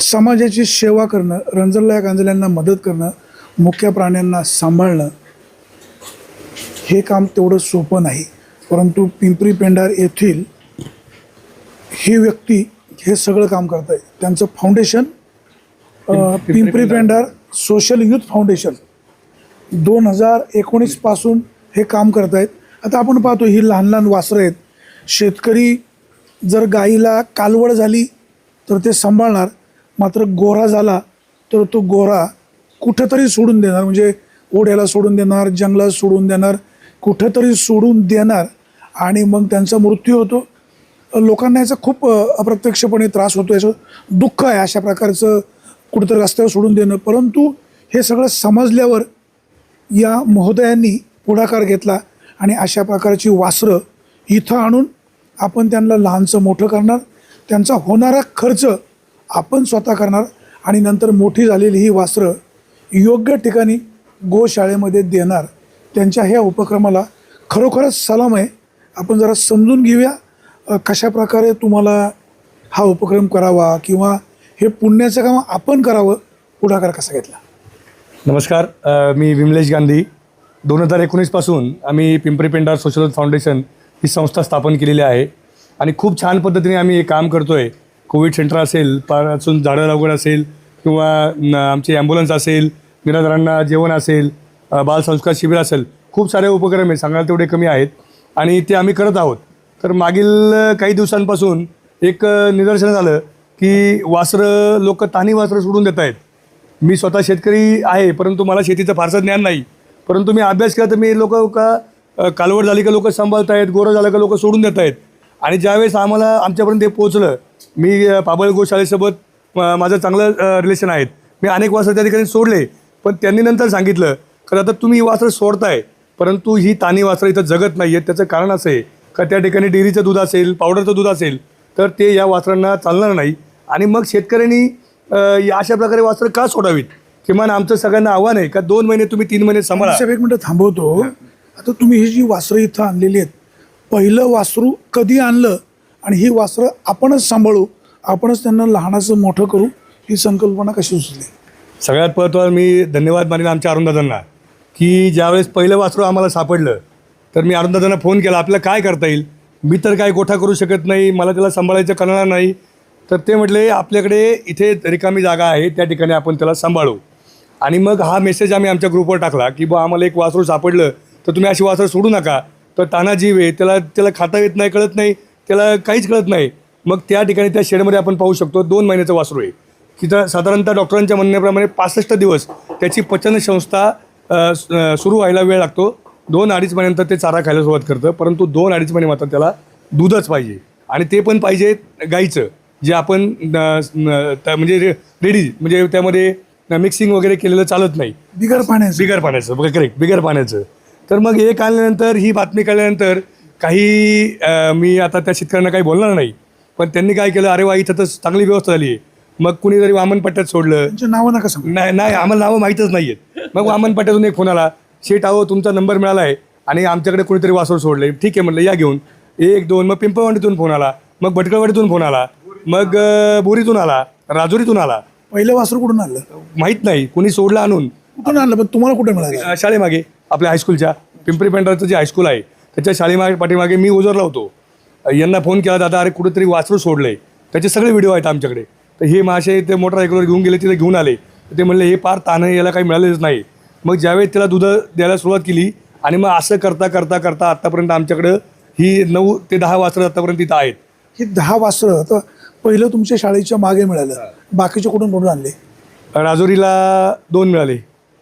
समाजाची सेवा करणं रंजनलाया गांजल्यांना मदत करणं मुख्य प्राण्यांना सांभाळणं हे काम तेवढं सोपं नाही. परंतु पिंपरी पेंढार येथील ही व्यक्ती हे सगळं काम करत आहे त्यांचं foundation Pimpri Pendhar. Social youth foundation दोन हजार एकोणीसपासून हे काम करत आहेत आता आपण पाहतो ही लहान लहान वासरं आहेत. शेतकरी जर गाईला कालवड झाली तर ते सांभाळणार. मात्र गोरा झाला तर तो गोरा कुठंतरी सोडून देणार म्हणजे ओढ्याला सोडून देणार जंगलात सोडून देणार कुठंतरी सोडून देणार आणि मग त्यांचा मृत्यू होतो. लोकांना याचा खूप अप्रत्यक्षपणे त्रास होतो याचं दुःख आहे अशा प्रकारचं कुठंतरी रस्त्यावर सोडून देणं. परंतु हे सगळं समजल्यावर या महोदयांनी पुढाकार घेतला आणि अशा प्रकारची वासरं इथं आणून आपण त्यांना लहानचं मोठं करणार. त्यांचा होणारा खर्च आपण स्वतः करणार आणि नंतर मोठी झालेली ही वासरं योग्य ठिकाणी गोशाळेमध्ये देणार. त्यांच्या ह्या उपक्रमाला खरोखरच सलाम आहे. आपण जरा समजून घेऊया कशा प्रकारे तुम्हाला हा उपक्रम करावा किंवा हे पुण्याचं काम आपण करावं पुढाकार कसा घेतला? नमस्कार अ, मी विमलेश गांधी. दोन हजार एकोणीसपासून आम्ही पिंपरी पेंडार सोशल फाउंडेशन ही संस्था स्थापन केलेली आहे. आणि खूप छान पद्धतीने आम्ही हे काम करतो आहे कोविड सेंटर असेल पासून झाडं लागवड असेल किंवा न, ॲम्ब्युलन्स असेल निराधारांना जेवण असेल बालसंस्कार शिबिर असेल खूप सारे उपक्रम आहे सांगायला तेवढे कमी आहेत. आणि ते आम्ही करत आहोत. तर मागील काही दिवसांपासून एक निदर्शन झालं की वासरं लोक तानी वासरं सोडून देत आहेत. मी स्वतः शेतकरी आहे परंतु मला शेतीचं फारसं ज्ञान नाही. परंतु मी अभ्यास केला तर मी लोक का कालवड झाली का लोक सांभाळत आहेत गोरं झालं का लोक सोडून देत आहेत आणि ज्यावेळेस आम्हाला आमच्यापर्यंत ते पोहोचलं मी पाबळ गोशाळेसोबत माझं चांगलं रिलेशन आहेत. मी अनेक वासरं त्या ठिकाणी सोडले पण त्यांनी नंतर सांगितलं तर आता तुम्ही ही वासरं सोडताय परंतु ही तानी वासरं इथं जगत नाही आहेत त्याचं कारण असं आहे का त्या ठिकाणी डेअरीचं दूध असेल पावडरचं दूध असेल तर ते या वासरांना चालणार नाही. आणि मग शेतकऱ्यांनी अशा प्रकारे वासरं का सोडावीत? किमान आमचं सगळ्यांना आव्हान आहे का दोन महिने तुम्ही तीन महिने सांभाळा. एक मिनिट थांबवतो. आता तुम्ही ही जी वासरं इथं आणलेली आहेत पहिलं वासरू कधी आणलं आणि ही वासरं आपणच सांभाळू आपणच त्यांना लहानाचं मोठं करू ही संकल्पना कशी सुचली? सगळ्यात महत्त्वाचं मी धन्यवाद मानेन आमच्या अरुणदादांना की ज्यावेळेस पहिलं वासरू आम्हाला सापडलं तर मी अरुणदादांना फोन केला आपल्याला काय करता येईल? मी तर काय गोठा करू शकत नाही मला त्याला सांभाळायचं कळणार नाही. तर ते म्हटले आपल्याकडे इथे रिकामी जागा आहे त्या ठिकाणी आपण त्याला सांभाळू. आणि मग हा मेसेज आम्ही आमच्या ग्रुपवर टाकला की बा आम्हाला एक वासरू सापडलं तर तुम्ही अशी वासरं सोडू नका. तर ताना जीव आहे त्याला त्याला खाता येत नाही कळत नाही त्याला काहीच कळत नाही. मग त्या ठिकाणी त्या शेडमध्ये आपण पाहू शकतो दोन महिन्याचं वासरू आहे. तिथं साधारणतः डॉक्टरांच्या म्हणण्याप्रमाणे पासष्ट दिवस त्याची पचन संस्था सुरू व्हायला वेळ लागतो. दोन अडीच महिन्यानंतर ते चारा खायला सुरुवात करतं परंतु दोन अडीच महिने मात्र त्याला दूधच पाहिजे. आणि ते पण पाहिजे गाईचं जे आपण म्हणजे रे- रेडी म्हणजे त्यामध्ये मिक्सिंग वगैरे केलेलं चालत नाही. बिगर पाण्याचं. बिगर पाण्याचं करेक्ट बिगर पाण्याचं. तर मग हे कळल्यानंतर ही बातमी कळल्यानंतर काही मी आता त्या शेतकऱ्यांना काही बोलणार नाही. पण त्यांनी काय केलं अरे वा इथं तर चांगली व्यवस्था झाली आहे. मग कुणीतरी वामन पट्ट्यात सोडलं नावं नका सांगू. नाही नाही आम्हाला नावं माहीतच नाही आहेत मग वामन पट्ट्यातून एक फोन आला शेट अहो तुमचा नंबर मिळाला आहे आणि आमच्याकडे कुणीतरी वासोड सोडले ठीक आहे म्हटलं या घेऊन. एक दोन मग पिंपळवाडीतून फोन आला मग भटकळवाडीतून फोन आला मग बोरीतून आला राजुरीतून आला. पहिलं वासरू कुठून आणलं? माहीत नाही कुणी सोडलं आणून. कुठून आणलं? पण तुम्हाला कुठे मिळालं? शाळेमागे. आपल्या हायस्कूलच्या पिंपरी पेंढारचं जे हायस्कूल आहे त्याच्या शाळेमागे पाठीमागे मी उजरला होतो. यांना फोन केला दादा अरे कुठेतरी वासरू सोडलंय. त्याचे सगळे व्हिडिओ आहेत आमच्याकडे. तर हे मासे ते मोटरसायकलवर घेऊन गेले तिथे घेऊन आले. ते म्हणले हे पार ताण आहे, याला काही मिळालेच नाही. मग ज्यावेळेस त्याला दूध द्यायला सुरुवात केली आणि मग असं करता करता करता आत्तापर्यंत आमच्याकडं ही नऊ ते दहा वासरं आत्तापर्यंत इथं आहेत. ही दहा वासरं तर पहिलं तुमच्या शाळेच्या मागे मिळालं. बाकीचे कुठून कुठून आणले? राजुरीला दोन मिळाले.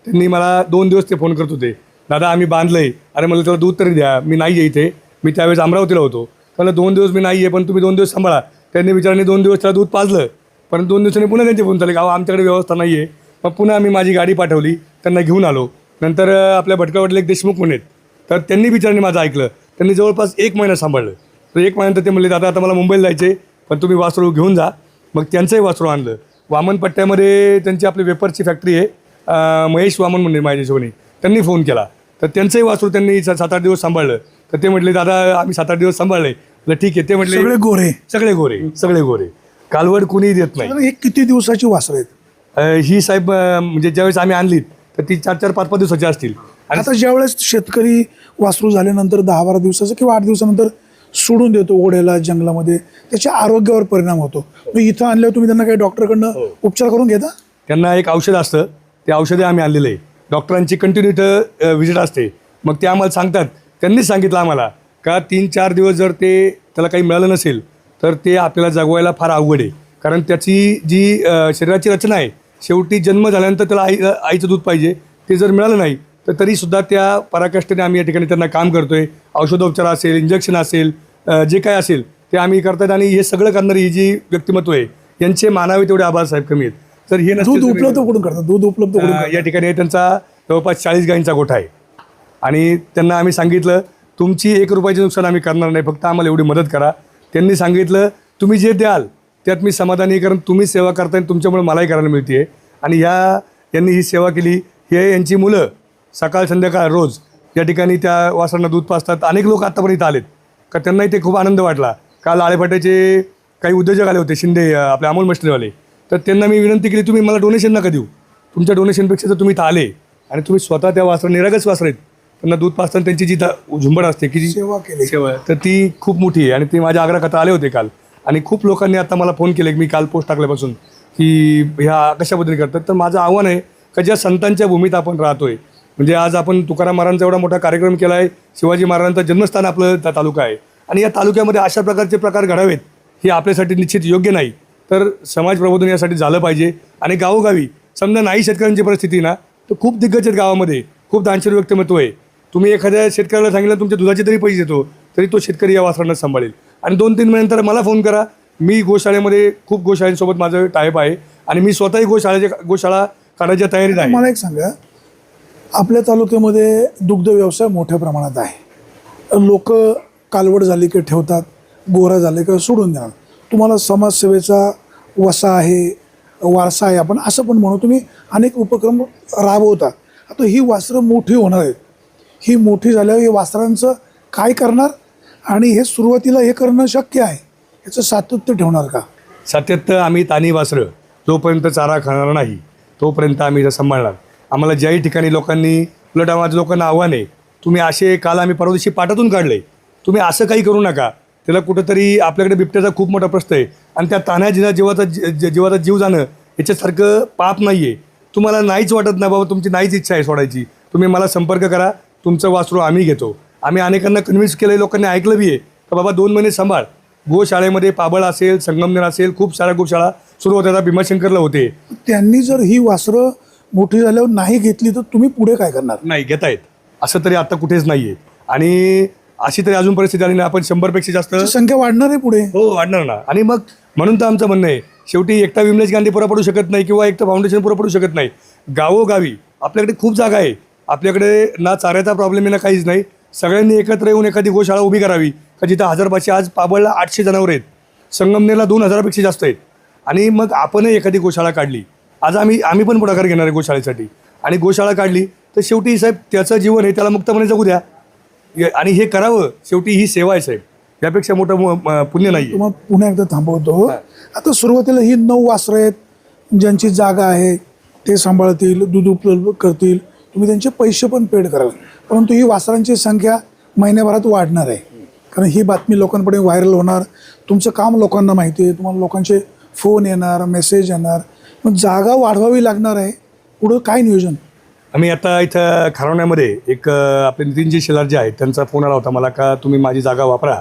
त्यांनी मला दोन दिवस ते फोन करत होते. दादा आम्ही बांधलंय. अरे मला त्याला दूध तरी द्या. मी नाही आहे इथे. मी त्यावेळेस अमरावतीला होतो. त्याला दोन दिवस मी नाही आहे पण तुम्ही दोन दिवस सांभाळा. त्यांनी विचाराने दोन दिवस त्याला दूध पाजलं. पण दोन दिवसांनी पुन्हा त्यांचे फोन झाले गाव आमच्याकडे व्यवस्था नाही आहे मग पुन्हा आम्ही माझी गाडी पाठवली. त्यांना घेऊन आलो. नंतर आपल्या भटकावटले एक देशमुख म्हणून आहेत तर त्यांनी बिचाराने माझं ऐकलं. त्यांनी जवळपास एक महिना सांभाळलं. तर एक महिन्यानंतर ते म्हणले दादा आता मला मुंबईला जायचे पण तुम्ही वासरू घेऊन जा. मग त्यांचंही वासरू आणलं. वामन पट्ट्यामध्ये त्यांची आपली वेपरची फॅक्टरी आहे. महेश वामन म्हणून माझ्या हिशोबाने. त्यांनी फोन केला. तर त्यांचंही वासरू त्यांनी सात आठ दिवस सांभाळलं. तर ते म्हटले दादा आम्ही सात आठ दिवस सांभाळले. म्हटलं ठीक आहे. ते म्हटले सगळे गोरे. सगळे गोरे सगळे गोरे. कालवड कुणीही देत नाही. हे किती दिवसाची वासरं आहेत? ही साहेब म्हणजे ज्यावेळेस आम्ही आणलीत तर ती चार चार पाच पाच दिवसाची असतील. आणि आता ज्यावेळेस शेतकरी वासरू झाल्यानंतर दहा बारा दिवसाचं किंवा आठ दिवसानंतर सोडून देतो ओढ्याला जंगलामध्ये त्याच्या आरोग्यावर परिणाम होतो. इथं आणल्यावर तुम्ही त्यांना काही डॉक्टरकडनं उपचार करून घेता? त्यांना एक औषध असतं. ते औषधे आम्ही आणलेलं. आहे डॉक्टरांची कंटिन्यू इथं व्हिजिट असते. मग ते आम्हाला सांगतात. त्यांनीच सांगितलं आम्हाला का तीन चार दिवस जर ते त्याला काही मिळालं नसेल तर ते आपल्याला जगवायला फार अवघड आहे. कारण त्याची जी शरीराची रचना आहे शेवटी जन्म झाल्यानंतर त्याला आई आईचं दूध पाहिजे. ते जर मिळालं नाही तर तरीसुद्धा त्या पराकष्टाने आम्ही या ठिकाणी त्यांना काम करतो आहे औषधोपचार असेल इंजेक्शन असेल जे काय असेल ते आम्ही करतात आणि हे सगळं करणारी ही जी व्यक्तिमत्व आहे यांचे मानावे तेवढे आभार साहेब कमी आहेत. तर हे दूध उपलब्ध कुठून करतात? दूध उपलब्ध कुठून अ, या ठिकाणी त्यांचा जवळपास चाळीस गायींचा गोठा आहे. आणि त्यांना आम्ही सांगितलं तुमची एक रुपयाचे नुकसान आम्ही करणार नाही फक्त आम्हाला एवढी मदत करा. त्यांनी सांगितलं तुम्ही जे द्याल त्यात मी समाधानी आहे, कारण तुम्ही सेवा करताय आणि तुमच्यामुळे मलाही करायला मिळते आणि ह्या यांनी ही सेवा केली. हे यांची मुलं सकाळ संध्याकाळ रोज या ठिकाणी त्या वासरांना दूध पाजतात. अनेक लोक आत्तापर्यंत आलेत. का त्यांनाही ते खूप आनंद वाटला. काल आळेफाट्याचे काही उद्योजक आले होते शिंदे अ, आपले अमोल मशनीवाले. तर त्यांना मी विनंती केली तुम्ही मला डोनेशन नका देऊ. तुमच्या डोनेशनपेक्षा जर तुम्ही इथं आले आणि तुम्ही स्वतः त्या वासरा निरागस वासर आहेत त्यांना दूध पाजताना त्यांची जी झुंबड असते की जी सेवा केली. सेवा. तर ती खूप मोठी आहे आणि ती माझ्या आग्रहात आले होते काल. आणि खूप लोकांनी आता मला फोन केले की मी काल पोस्ट टाकल्यापासून की ह्या कशाबद्दल करतात. तर माझं आव्हान आहे का ज्या संतांच्या भूमीत आपण राहतोय म्हणजे आज आपण तुकाराम महाराजांचा एवढा मोठा कार्यक्रम केला आहे शिवाजी महाराजांचं जन्मस्थान आपलं ता- तालुका आहे. आणि या तालुक्यामध्ये अशा प्रकारचे प्रकार घडावेत हे आपल्यासाठी निश्चित योग्य नाही. तर समाज प्रबोधन यासाठी झालं पाहिजे. आणि गावोगावी समजा नाही शेतकऱ्यांची परिस्थिती ना तर खूप दिग्गज आहेत गावामध्ये. खूप दानशूर व्यक्तिमत्व आहे. तुम्ही एखाद्या शेतकऱ्याला सांगितलं तुमच्या दुधाचे तरी पैसे देतो तरी तो शेतकरी या वासरांना सांभाळेल. आणि दोन तीन महिन्यानंतर मला फोन करा. मी गोशाळेमध्ये खूप गोशाळेसोबत माझं टायप आहे. आणि मी स्वतःही गोशाळेच्या गोशाळा काढायच्या तयारीत आहे मला एक सांगा. आपल्या तालुक्यामध्ये दुग्ध व्यवसाय मोठ्या प्रमाणात आहे. लोक कालवड झाली की ठेवतात गोरा झाले की सोडून देणार. तुम्हाला समाजसेवेचा वसा आहे वारसा आहे आपण असं पण म्हणू. तुम्ही अनेक उपक्रम राबवता. आता ही वासरं मोठी होणार आहेत. ही मोठी झाल्यावर हे वासरांचं काय करणार? आणि हे सुरुवातीला हे करणं शक्य आहे. याचं सातत्य ठेवणार का? सातत्य आम्ही तानी वासरं जोपर्यंत चारा खाणार नाही तोपर्यंत आम्ही सांभाळणार. आम्हाला ज्याही ठिकाणी लोकांनी उलट आम्हाला लोकांना आव्हान आहे तुम्ही असे काल आम्ही परवा दिवशी पाटातून काढले. तुम्ही असं काही करू नका. त्याला कुठंतरी आपल्याकडे बिबट्याचा खूप मोठा प्रश्न आहे. आणि त्या जिना जीवाचा जीवाचा जीव जाणं याच्यासारखं पाप नाही आहे तुम्हाला नाहीच वाटत ना बाबा तुमची नाहीच इच्छा आहे सोडायची. तुम्ही मला संपर्क करा तुमचं वासरू आम्ही घेतो. आम्ही अनेकांना कन्व्हिन्स केलं लोकांनी ऐकलं बी आहे. का बाबा दोन महिने सांभाळ. गोशाळेमध्ये पाबळ असेल संगमनेर असेल खूप साऱ्या गोशाळा सुरू होत्या भीमाशंकरला होते. त्यांनी जर ही वासरं मोठी झाल्यावर नाही घेतली तर तुम्ही पुढे काय करणार? नाही घेतायत. असं तरी आता कुठेच नाही आहे आणि अशी तरी अजून परिस्थिती आली नाही. आपण शंभरपेक्षा जास्त संख्या वाढणार आहे पुढे. हो वाढणार ना. आणि मग म्हणून तर आमचं म्हणणं आहे शेवटी एकटा विमलेश गांधी पुरा पडू शकत नाही किंवा एकटा फाउंडेशन पुरा पडू शकत नाही. गावोगावी आपल्याकडे खूप जागा आहे. आपल्याकडे ना चाऱ्याचा प्रॉब्लेम आहे ना काहीच नाही. सगळ्यांनी एकत्र येऊन एखादी गोशाळा उभी करावी का जिथं हजार पाचशे आज पाबळला आठशे जनावर आहेत. संगमनेरला दोन हजारापेक्षा जास्त आहेत. आणि मग आपणही एखादी गोशाळा काढली. आज आम्ही आम्ही पण पुढाकार घेणार आहे गोशाळेसाठी. आणि गोशाळा काढली तर शेवटी साहेब त्याचं जीवन आहे त्याला मुक्तपणे जगू द्या. आणि हे करावं शेवटी ही सेवा आहे साहेब. यापेक्षा मोठं पुण्य नाही तुम्हाला पुन्हा एकदा थांबवतो. आता सुरुवातीला ही नऊ वासरं आहेत ज्यांची जागा आहे ते सांभाळतील दूध उपलब्ध करतील. तुम्ही त्यांचे पैसे पण पेड कराल. परंतु ही वासरांची संख्या महिन्याभरात वाढणार आहे. कारण ही बातमी लोकांकडे व्हायरल होणार. तुमचं काम लोकांना माहिती आहे. तुम्हाला लोकांचे फोन येणार मेसेज येणार. मग जागा वाढवावी लागणार आहे. पुढं काय नियोजन? आम्ही आता इथं खारवण्यामध्ये एक आपले नितीनजी शेलार जे आहेत त्यांचा फोन आला होता मला का तुम्ही माझी जागा वापरा.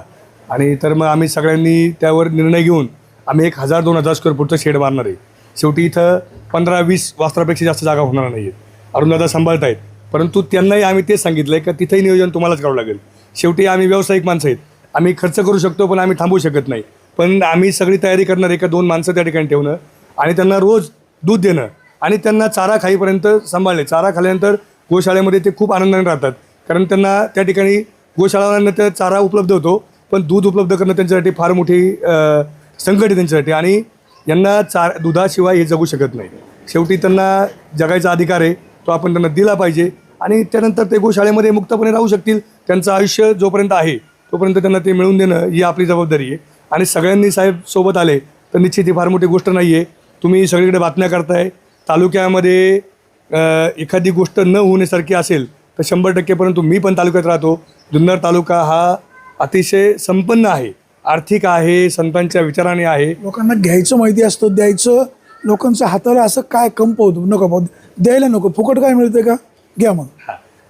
आणि तर मग आम्ही सगळ्यांनी त्यावर निर्णय घेऊन आम्ही एक हजार दोन हजार स्क्वेअर फूटचं शेड मारणार आहे. शेवटी इथं पंधरा वीस वास्त्रापेक्षा जास्त जागा होणार नाही आहेत अरुणदादा सांभाळत आहेत परंतु त्यांनाही आम्ही तेच सांगितलं आहे का तिथंही नियोजन तुम्हालाच करावं लागेल. शेवटी आम्ही व्यावसायिक माणसं आहेत. आम्ही खर्च करू शकतो पण आम्ही थांबू शकत नाही. पण आम्ही सगळी तयारी करणार आहे का दोन माणसं त्या ठिकाणी ठेवणं आणि त्यांना रोज दूध देणं. आणि त्यांना चारा खाईपर्यंत सांभाळले. चारा खाल्ल्यानंतर गोशाळेमध्ये ते खूप आनंदाने राहतात. कारण त्यांना त्या ठिकाणी गोशाळांना त्या चारा उपलब्ध होतो पण दूध उपलब्ध करणं त्यांच्यासाठी फार मोठी संकट आहे त्यांच्यासाठी. आणि यांना चार दुधाशिवाय हे जगू शकत नाही. शेवटी त्यांना जगायचा अधिकार आहे तो आपण त्यांना दिला पाहिजे. आणि त्यानंतर ते गोशाळेमध्ये मुक्तपणे राहू शकतील त्यांचं आयुष्य जोपर्यंत आहे तोपर्यंत त्यांना ते मिळवून देणं ही आपली जबाबदारी आहे. आणि सगळ्यांनी साहेब सोबत आले तर निश्चित ही फार मोठी गोष्ट नाही आहे तुम्ही सगळीकडे बातम्या करताय तालुक्यामध्ये एखादी गोष्ट न होण्यासारखी असेल तर शंभर टक्के परंतु मी पण तालुक्यात राहतो. जुन्नर तालुका हा अतिशय संपन्न आहे आर्थिक आहे संतांच्या विचाराने आहे. लोकांना घ्यायचं माहिती असतं द्यायचं. लोकांच्या हाताला असं काय कंप होतो? नको द्यायला नको. फुकट काय मिळतं का? घ्या मग.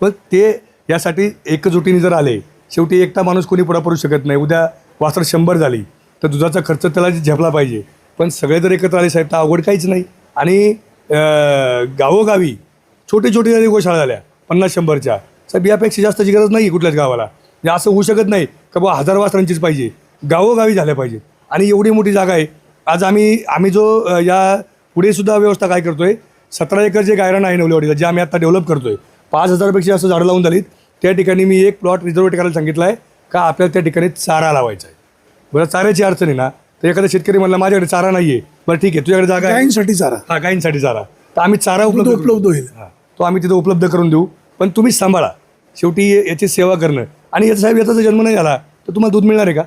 पण ते यासाठी एकजुटीने जर आले शेवटी एकटा माणूस कोणी पुढे पडू शकत नाही. उद्या वासर शंभर झाली तर दुधाचा खर्च त्याला झेपला पाहिजे. पण सगळे जर एकत्र आले साहेब तर अवघड काहीच नाही. आणि गावोगावी छोटे छोटे जरी गोशाळा झाल्या पन्नास शंभरच्या साहेब यापेक्षा जास्तची गरज नाही कुठल्याच गावाला. म्हणजे असं होऊ शकत नाही का बाबा हजार वासरांचीच पाहिजे. गावोगावी झाल्या पाहिजे. आणि एवढी मोठी जागा आहे. आज आम्ही आम्ही जो या पुढे सुद्धा व्यवस्था काय करतोय सतरा एकर जे गायरण आहे नवलेवाडीला जे आम्ही आता डेव्हलप करतोय पाच हजारपेक्षा जास्त झाडं लावून झालीत. त्या ठिकाणी मी एक प्लॉट रिझर्वेट करायला सांगितलं आहे का आपल्याला त्या ठिकाणी चारा लावायचा आहे. बरं चाऱ्याची अडचण आहे ना तर एखादा शेतकरी म्हणला माझ्याकडे चारा नाही आहे बरं ठीक आहे तुझ्याकडे जागा आहे. गायींसाठी चारा. हा गायींसाठी चारा. तर आम्ही चारा उपलब्ध उपलब्ध होईल. हा. तो आम्ही तिथं उपलब्ध करून देऊ. पण तुम्हीच सांभाळा. शेवटी याची सेवा करणं. आणि याचा साहेब याचा जर जन्म नाही झाला तर तुम्हाला दूध मिळणार आहे का?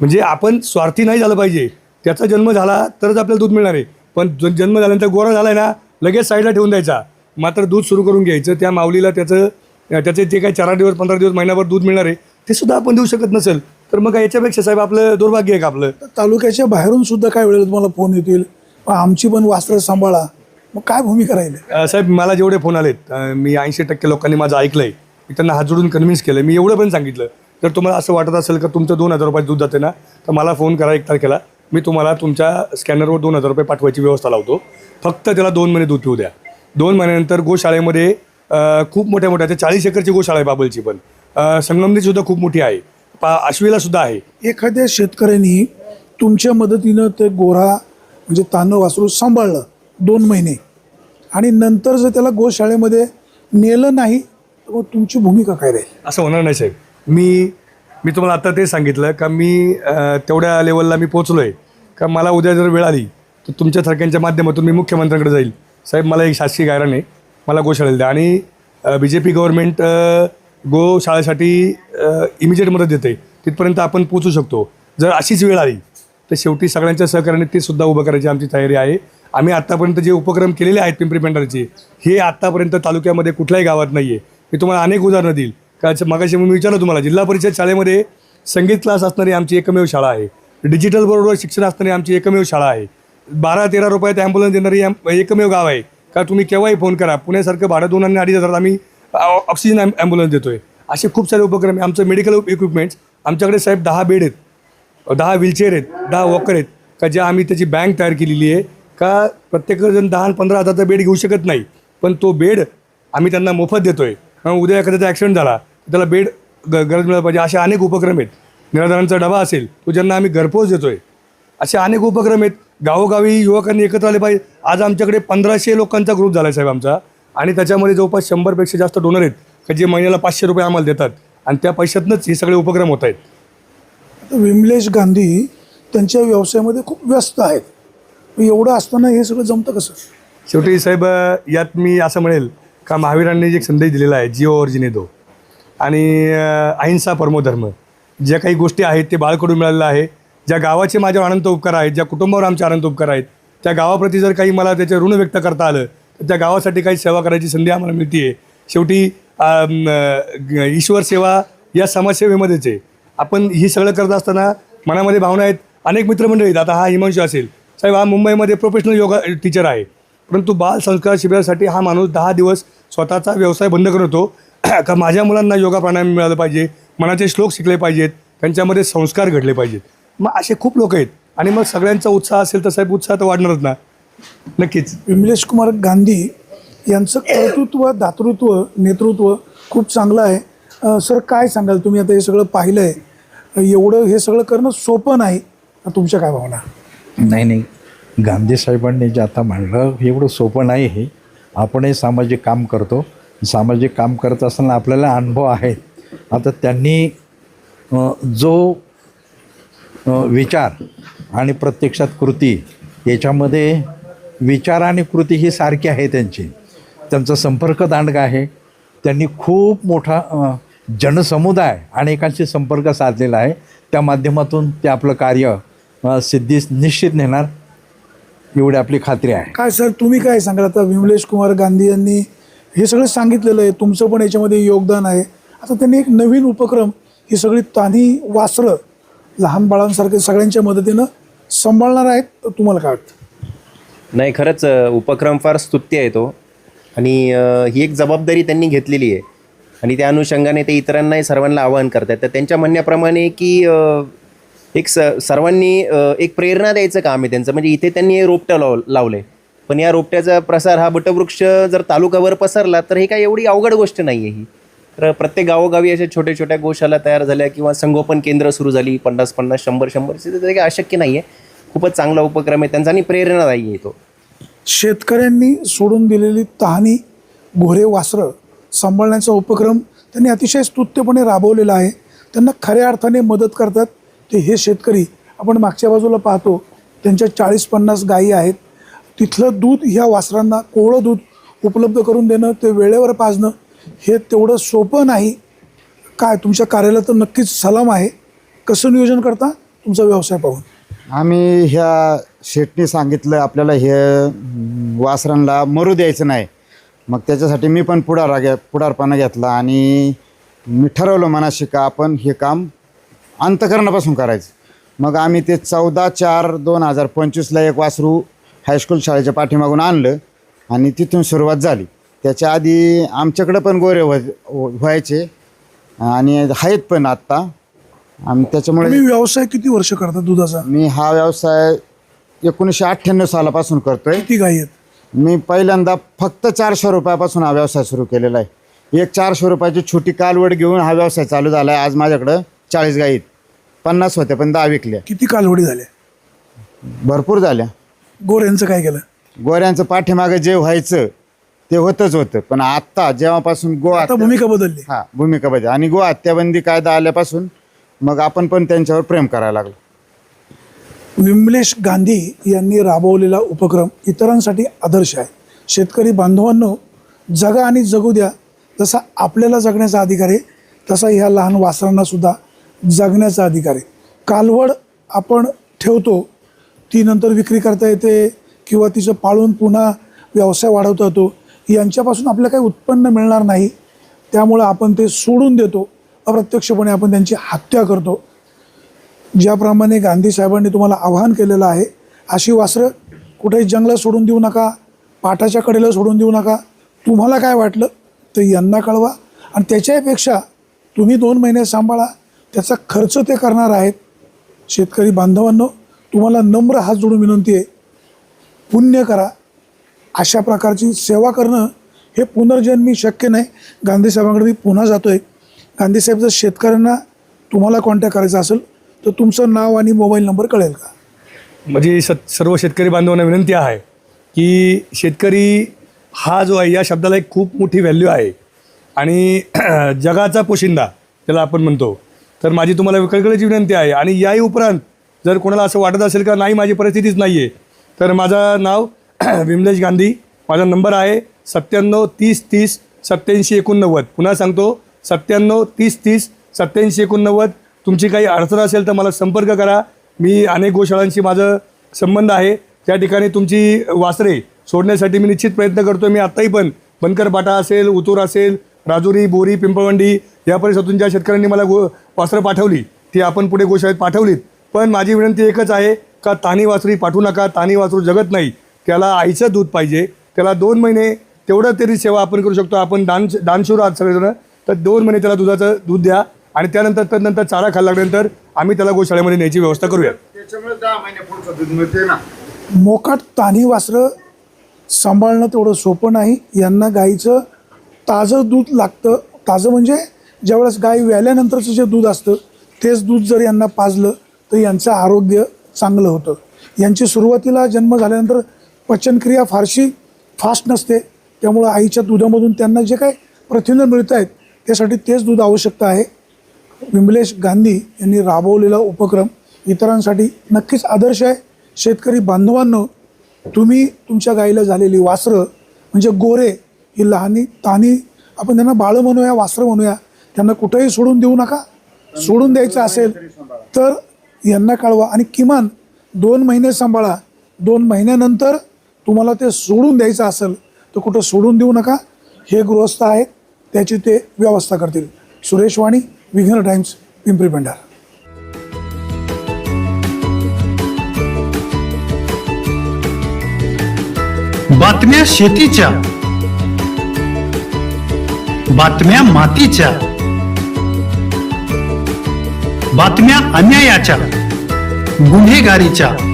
म्हणजे आपण स्वार्थी नाही झालं पाहिजे. त्याचा जन्म झाला तरच आपल्याला दूध मिळणार आहे. पण ज- जन्म झाल्यानंतर गोरा झाला आहे ना लगेच साईडला ठेवून द्यायचा. मात्र दूध सुरू करून घ्यायचं. त्या माऊलीला त्याचं त्याचे जे काही चार दिवस पंधरा दिवस महिनाभर दूध मिळणार आहे ते सुद्धा आपण देऊ शकत नसेल. तर मग याच्यापेक्षा साहेब आपलं दुर्भाग्य आहे का आपलं? तालुक्याच्या बाहेरून सुद्धा काय वेळेला तुम्हाला फोन येतील. मग आमची पण वास्त्र सांभाळा. मग काय भूमिका राहील? अ, साहेब मला जेवढे फोन आलेत अ, मी ऐंशी टक्के लोकांनी माझं ऐकलंय. मी त्यांना हात जोडून कन्व्हिन्स केलं मी एवढं पण सांगितलं जर तुम्हाला असं वाटत असेल का तुमचं दोन हजार रुपये दूध जाते ना तर मला फोन करा एक तारखेला. मी तुम्हाला तुमच्या स्कॅनरवर दोन हजार रुपये पाठवायची व्यवस्था लावतो. फक्त त्याला दोन महिने दूध पिऊ द्या. दोन महिन्यानंतर गोशाळेमध्ये अ, खूप मोठ्या मोठ्या चाळीस एकरची गोशाळा आहे बाबलची पण. अ, संगमनेर सुद्धा खूप मोठी आहे. पा आश्वीला सुद्धा आहे. एखाद्या शेतकऱ्यांनी तुमच्या मदतीनं ते गोरा म्हणजे तानं वासरू सांभाळलं दोन महिने. आणि नंतर जर त्याला गोशाळेमध्ये नेलं नाही तर मग तुमची भूमिका काय राहील? असं होणार नाही साहेब. मी मी तुम्हाला आता ते सांगितलं का मी अ, तेवढ्या लेवलला मी पोचलो आहे का मला उद्या जर वेळ आली तर तुमच्यासारख्यांच्या माध्यमातून मी मुख्यमंत्र्यांकडे जाईल. साहेब मला एक शासकीय गायरान आहे. मला गोशाळेला द्या. आणि B J P government गोशाळेसाठी immediate मदत देते तिथपर्यंत आपण पोचू शकतो. जर अशीच वेळ आली तर शेवटी सगळ्यांच्या सहकार्याने ते सुद्धा उभं करायची आमची तयारी आहे. आम्ही आत्तापर्यंत जे उपक्रम केलेले आहेत पिंपरी पेंढारचे हे आत्तापर्यंत तालुक्यामध्ये कुठल्याही गावात नाही आहे मी तुम्हाला अनेक उदाहरणं देईल. का मगाशी मी विचारलं तुम्हाला जिल्हा परिषद शाळेमध्ये संगीत क्लास असणारी आमची एकमेव शाळा आहे. डिजिटल बरोबर शिक्षण असणारी आमची एकमेव शाळा आहे. बारा तेरा रुपयात ॲम्ब्युलन्स देणारी एकमेव गाव आहे. का तुम्ही केव्हाही फोन करा. पुण्यासारखं भाडं दोन आणि अडीच हजारात आम्ही ऑक्सिजन ॲम- ॲम्ब्युलन्स आहे असे खूप सारे उपक्रम आहे. आमचं मेडिकल इक्विपमेंट्स आमच्याकडे साहेब दहा बेड आहेत. दहा व्हीलचेअर आहेत दहा वॉकर आहेत. का ज्या आम्ही त्याची बँक तयार केलेली आहे. का प्रत्येकजण दहा आणि पंधरा हजारचा बेड घेऊ शकत नाही. पण तो बेड आम्ही त्यांना मोफत देतो आहे उद्या एखाद्याचा ॲक्सिडेंट झाला त्याला बेड ग गरज मिळाली पाहिजे. असे अनेक उपक्रम आहेत. निराधारांचा डबा असेल तो ज्यांना आम्ही घरपोच देतो आहे असे अनेक उपक्रम आहेत. गावोगावी युवकांनी एकत्र आले पाहिजे. आज आमच्याकडे पंधराशे लोकांचा ग्रुप झाला आहे साहेब आमचा. आणि त्याच्यामध्ये जवळपास शंभरपेक्षा जास्त डोनर आहेत का जे महिन्याला पाचशे रुपये आम्हाला देतात. आणि त्या पैशातनंच हे सगळे उपक्रम होत आहेत. आता विमलेश गांधी त्यांच्या व्यवसायामध्ये खूप व्यस्त आहेत. एवढं असताना हे सगळं जमतं कसं? शेवटी साहेब यात मी असं म्हणेल का महावीरांनी जे एक संदेश दिलेला आहे जिओ ऑरिजिने दो आणि अहिंसा परमो धर्म. ज्या काही गोष्टी आहेत ते बाळकडून मिळालेलं आहे. ज्या गावाचे माझ्यावर अनंत उपकार आहेत ज्या कुटुंबावर आमचे अनंत उपकार आहेत त्या गावाप्रती जर काही मला त्याचे ऋण व्यक्त करता आलं त्या गावासाठी काही सेवा करायची संधी आम्हाला मिळते आहे शेवटी ईश्वर सेवा या समाजसेवेमध्येच आहे. आपण ही सगळं करत असताना मनामध्ये भावना आहेत. अनेक मित्रमंडळी आता हा हिमांशू असेल. साहेब हा मुंबईमध्ये प्रोफेशनल योगा टीचर आहे. परंतु बाल संस्कार शिबिरासाठी हा माणूस दहा दिवस स्वतःचा व्यवसाय बंद करत होतो. का माझ्या मुलांना योगा प्राणायाम मिळालं पाहिजे? मनाचे श्लोक शिकले पाहिजेत. त्यांच्यामध्ये संस्कार घडले पाहिजेत. मग असे खूप लोक आहेत. आणि मग सगळ्यांचा उत्साह असेल तर साहेब उत्साह तर वाढणारच ना. नक्कीच. विमलेश कुमार गांधी यांचं कर्तृत्व दातृत्व नेतृत्व खूप चांगलं आहे. सर काय सांगाल? तुम्ही आता हे सगळं पाहिलं आहे एवढं हे सगळं करणं सोपं नाही. तुमच्या काय भावना? नाही नाही. गांधी साहेबांनी जे आता म्हणलं एवढं सोपं नाही हे. आपणही सामाजिक काम करतो. सामाजिक काम करत असताना आपल्याला अनुभव आहे आता त्यांनी जो विचार आणि प्रत्यक्षात कृती याच्यामध्ये विचार आणि कृती ही सारखी आहे त्यांची. त्यांचा संपर्क दांडगा आहे. त्यांनी खूप मोठा जनसमुदाय अनेकांशी संपर्क साधलेला आहे. त्या माध्यमातून ते आपलं कार्य सिद्धी निश्चित नेणार एवढी आपली खात्री आहे. काय सर तुम्ही काय सांगाल? आता विमलेश कुमार गांधी यांनी हे सगळं सांगितलेलं आहे. तुमचं पण याच्यामध्ये योगदान आहे. आता त्यांनी एक नवीन उपक्रम ही सगळी तान्ही वासरं लहान बाळांसारखे सगळ्यांच्या मदतीनं सांभाळणार आहेत. तुम्हाला काय वाटतं? नाही खरंच उपक्रम फार स्तुत्य आहे तो. आणि ही एक जबाबदारी त्यांनी घेतलेली आहे. आणि त्या अनुषंगाने ते इतरांनाही सर्वांना आवाहन करतात तर त्यांच्या म्हणण्याप्रमाणे की एक स सर्वांनी एक प्रेरणा द्यायचं काम आहे त्यांचं. म्हणजे इथे त्यांनी हे रोपटं लाव लावलं आहे पण या रोपट्याचा प्रसार हा बटवृक्ष जर तालुकाभर पसरला तर हे काय एवढी अवघड गोष्ट नाही आहे ही. तर प्रत्येक गावोगावी अशा छोट्या छोट्या गोशाला तयार झाल्या किंवा संगोपन केंद्र सुरू झाली पन्नास पन्नास शंभर शंभरची तर ते काही अशक्य नाही आहे खूपच चांगला उपक्रम आहे त्यांचा आणि प्रेरणादायी आहे तो. शेतकऱ्यांनी सोडून दिलेली तहानी घोरे वासरं सांभाळण्याचा उपक्रम त्यांनी अतिशय स्तुत्यपणे राबवलेला आहे. त्यांना खऱ्या अर्थाने मदत करतात ते हे शेतकरी. आपण मागच्या बाजूला पाहतो त्यांच्या चाळीस पन्नास गायी आहेत. तिथलं दूध ह्या वासरांना कोवळं दूध उपलब्ध करून देणं ते वेळेवर पाजणं हे तेवढं सोपं नाही. काय तुमच्या कार्याला तर नक्कीच सलाम आहे. कसं नियोजन करता? तुमचा व्यवसाय पाहून. आम्ही ह्या शेटने सांगितलं आपल्याला हे वासरांना मरू द्यायचं नाही. मग त्याच्यासाठी मी पण पुढारा घ्या पुढारपणा घेतला आणि मी ठरवलं मनाशी का आपण हे काम अंतकरणापासून करायचं. मग आम्ही ते चौदा चार दोन हजार पंचवीसला एक वासरू हायस्कूल शाळेच्या पाठीमागून आणलं आणि तिथून सुरुवात झाली. त्याच्या आधी आमच्याकडं पण गोरे व्हायचे आणि आहेत पण आत्ता. आणि त्याच्यामुळे तुम्ही व्यवसाय किती वर्ष करता दुधाचा? मी हा व्यवसाय एकोणीसशे अठ्ठ्याण्णव सालापासून करतोय. किती गायी आहेत? मी पहिल्यांदा फक्त चारशे रुपयापासून हा व्यवसाय सुरू केलेला आहे. एक चारशे रुपयाची छोटी कालवड घेऊन हा व्यवसाय चालू झाला आहे आज माझ्याकडं चाळीस गाईत पन्नास होत्या पण दहा विकल्या. किती कालवडी झाल्या? भरपूर झाल्या. गोर यांचं काय केलं? गोऱ्यांचं पाठीमागं जे व्हायचं ते होतच होतं. पण आत्ता जेव्हापासून गो आता भूमिका बदलली. हा भूमिका बदल आणि गो हत्याबंदी कायदा आल्यापासून मग आपण पण त्यांच्यावर प्रेम करायला लागलो. विमलेश गांधी यांनी राबवलेला उपक्रम इतरांसाठी आदर्श आहे. शेतकरी बांधवांनो जगा आणि जगू द्या. जसा आपल्याला जगण्याचा अधिकार आहे तसा ह्या लहान वासरांना सुद्धा जगण्याचा अधिकार आहे. कालवड आपण ठेवतो ती नंतर विक्री करता येते किंवा तिचं पाळून पुन्हा व्यवसाय वाढवता येतो. यांच्यापासून आपल्याला काही उत्पन्न मिळणार नाही. त्यामुळं आपण ते सोडून देतो. अप्रत्यक्षपणे आपण त्यांची हत्या करतो. ज्याप्रमाणे गांधी साहेबांनी तुम्हाला आवाहन केलेलं आहे अशी वासरं कुठेही जंगलात सोडून देऊ नका पाटाच्या कडेला सोडून देऊ नका. तुम्हाला काय वाटलं तर यांना कळवा. आणि त्याच्यापेक्षा तुम्ही दोन महिने सांभाळा. त्याचा खर्च ते करणार आहेत. शेतकरी बांधवांनो तुम्हाला नम्र हात जोडून विनंती आहे पुण्य करा. अशा प्रकारची सेवा करणं हे पुनर्जन्मी शक्य नाही. गांधीसाहेबांकडे मी पुन्हा जातो आहे गांधीसाहेब जर शेतकऱ्यांना तुम्हाला कॉन्टॅक्ट करायचा असेल तर तुमचं नाव आणि मोबाईल नंबर कळेल का? म्हणजे स सर्व शेतकरी बांधवांना विनंती आहे की शेतकरी हा जो आहे या शब्दाला एक खूप मोठी व्हॅल्यू आहे. आणि जगाचा पोशिंदा त्याला आपण म्हणतो तर माझी तुम्हाला कळकळीची विनंती आहे. आणि याही उपरांत जर कोणाला असं वाटत असेल का नाही माझी परिस्थितीच नाही आहे तर माझं नाव विमलेश गांधी माझा नंबर आहे सत्त्याण्णव तीस तीस सत्याऐंशी एकोणनव्वद. पुन्हा सांगतो सत्त्याण्णव तीस तीस सत्याऐंशी एकोणनव्वद. तुमची काही अडचण असेल तर मला संपर्क करा. मी अनेक गोशाळांशी माझं संबंध आहे. त्या ठिकाणी तुमची वासरे सोडण्यासाठी मी निश्चित प्रयत्न करतो मी आत्ताही पण बनकरपाटा असेल उतूर असेल राजुरी बोरी पिंपळवंडी या परिसरातून ज्या शेतकऱ्यांनी मला गो वासरं पाठवली ती आपण पुढे गोशाळेत पाठवलीत. पण माझी विनंती एकच आहे का तानी वासरी पाठवू नका. तानी वासरू जगत नाही. त्याला आईचं दूध पाहिजे. त्याला दोन महिने तेवढं तरी सेवा आपण करू शकतो. आपण दान दानशूर आहात सगळेजण. तर दोन महिने त्याला दुधाचं दूध द्या आणि त्यानंतर त्यानंतर चारा खायला लागल्यानंतर आम्ही त्याला गोशाळेमध्ये न्यायची व्यवस्था करूया मोकाट तान्ही वासरं सांभाळणं तेवढं सोपं नाही. यांना गाईचं ताजं दूध लागतं. ताजं म्हणजे ज्यावेळेस गाय व्याल्यानंतरचं जे दूध असतं तेच दूध जर यांना पाजलं तर यांचं आरोग्य चांगलं होतं. यांची सुरुवातीला जन्म झाल्यानंतर पचनक्रिया फारशी फास्ट नसते. त्यामुळं आईच्या दुधामधून त्यांना जे काही प्रथिनं मिळत आहेत त्यासाठी तेच दूध आवश्यकता आहे. विमलेश गांधी यांनी राबवलेला उपक्रम इतरांसाठी नक्कीच आदर्श आहे. शेतकरी बांधवांनो तुम्ही तुमच्या गाईला झालेली वासरं म्हणजे गोरे ही लहानी तानी आपण त्यांना बाळं म्हणूया वासरं म्हणूया त्यांना कुठंही सोडून देऊ नका. सोडून द्यायचं असेल तर यांना कळवा आणि किमान दोन महिने सांभाळा. दोन महिन्यानंतर तुम्हाला ते सोडून द्यायचं असेल तर कुठं सोडून देऊ नका. हे गृहस्थ आहेत. त्याची ते व्यवस्था करतील. सुरेश वाणी विघ्न टाइम्स पिंपरी भंडार. बातम्या शेतीच्या. बातम्या मातीच्या. बातम्या अन्यायाच्या. गुन्हेगारीच्या.